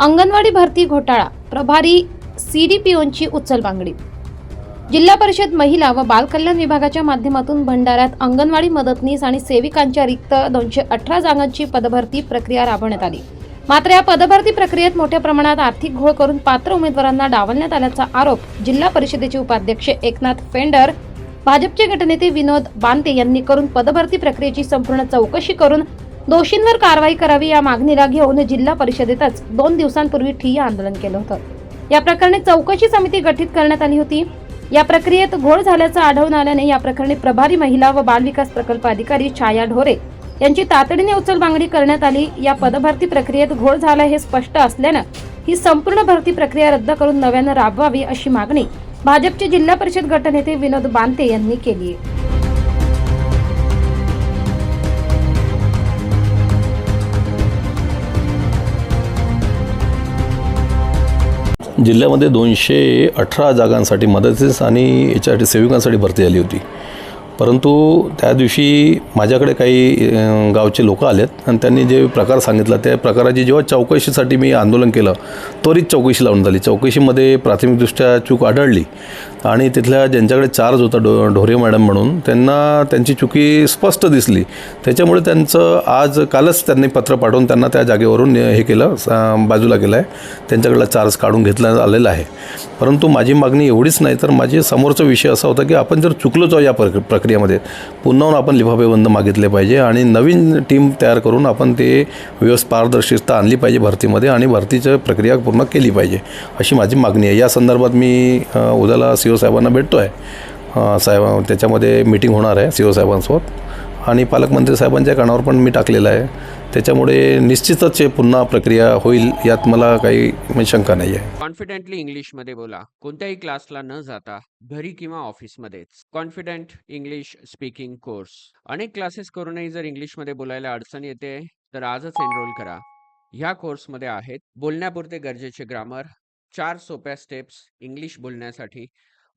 अंगणवाडी भरती घोटाळा प्रभारी सी डी पी उचल उचलबांगडी जिल्हा परिषद महिला व बालकल्याण विभागाच्या माध्यमातून भंडाऱ्यात अंगणवाडी मदतनीस आणि सेविकांच्या रिक्त दोनशे अठरा जागांची पदभरती प्रक्रिया राबवण्यात आली. मात्र या पदभरती प्रक्रियेत मोठ्या प्रमाणात आर्थिक घोळ करून पात्र उमेदवारांना डावलण्यात आल्याचा आरोप जिल्हा परिषदेचे उपाध्यक्ष एकनाथ फेंडर भाजपचे गटनेते विनोद बांते यांनी करून पदभरती प्रक्रियेची संपूर्ण चौकशी करून दोषींवर कारवाई करावी या मागणीला घेऊन जिल्हा परिषदेतच दोन दिवसांपूर्वी ठिय्या आंदोलन केलं होतं. या प्रकरणी चौकशी समिती गठीत करण्यात आली होती. या प्रक्रियेत घोळ झाल्याचं आढळून आल्याने या प्रकरणी प्रभारी महिला व बालविकास प्रकल्प अधिकारी छाया ढोरे यांची तातडीने उचलबांगडी करण्यात आली. या पदभरती प्रक्रियेत घोळ झाला हे स्पष्ट असल्यानं ही संपूर्ण भरती प्रक्रिया रद्द करून नव्यानं राबवावी अशी मागणी भाजपचे जिल्हा परिषद गटनेते विनोद बांते यांनी केली आहे जिल्ह्यामध्ये दोनशे अठरा जागांसाठी मदतीस आणि याच्यासाठी सेविकांसाठी भरती झाली होती. परंतु त्या दिवशी माझ्याकडे काही गावचे लोक आलेत आणि त्यांनी जे प्रकार सांगितला त्या प्रकाराची जेव्हा चौकशीसाठी मी आंदोलन केलं त्वरित चौकशी लावून झाली चौकशीमध्ये प्राथमिकदृष्ट्या चूक आढळली. आणि तिथल्या ज्यांच्याकडे चार्ज होता डो ढोरे मॅडम म्हणून त्यांना त्यांची चुकी स्पष्ट दिसली. त्याच्यामुळे त्यांचं आज कालच त्यांनी पत्र पाठवून त्यांना त्या जागेवरून हे केलं बाजूला केलं आहे त्यांच्याकडला चार्ज काढून घेतला आलेला आहे. परंतु माझी मागणी एवढीच नाही तर माझी समोरचा विषय असा होता की आपण जर चुकलोच या प्रक प्रक्रियेमध्ये पुन्हा आपण लिफाफेबंद मागितले पाहिजे आणि नवीन टीम तयार करून आपण ते व्यवस्थ पारदर्शकता आणली पाहिजे भरतीमध्ये आणि भरतीची प्रक्रिया पूर्ण केली पाहिजे अशी माझी मागणी आहे. या संदर्भात मी उद्याला सी ओ साहेबांना भेटतो आहे साहेब त्याच्यामध्ये मिटिंग होणार आहे सी ओ साहेबांसोबत. आणि पालकमंत्री साहेबांच्या कानावर पण मी टाकलेलं आहे. त्याच्यामुळे निश्चितच पुन्हा प्रक्रिया होईल यात मला काही म्हणजे शंका नाही आहे. कॉन्फिडेंटली इंग्लिशमध्ये बोला. कोणत्याही क्लासला न जाता घरी किंवा ऑफिसमध्येच कॉन्फिडंट इंग्लिश स्पीकिंग कोर्स. अनेक क्लासेस करूनही जर इंग्लिशमध्ये बोलायला अडचण येते तर आजच एनरोल करा. ह्या कोर्समध्ये आहेत बोलण्यापुरते गरजेचे ग्रामर चार सोप्या स्टेप्स इंग्लिश बोलण्यासाठी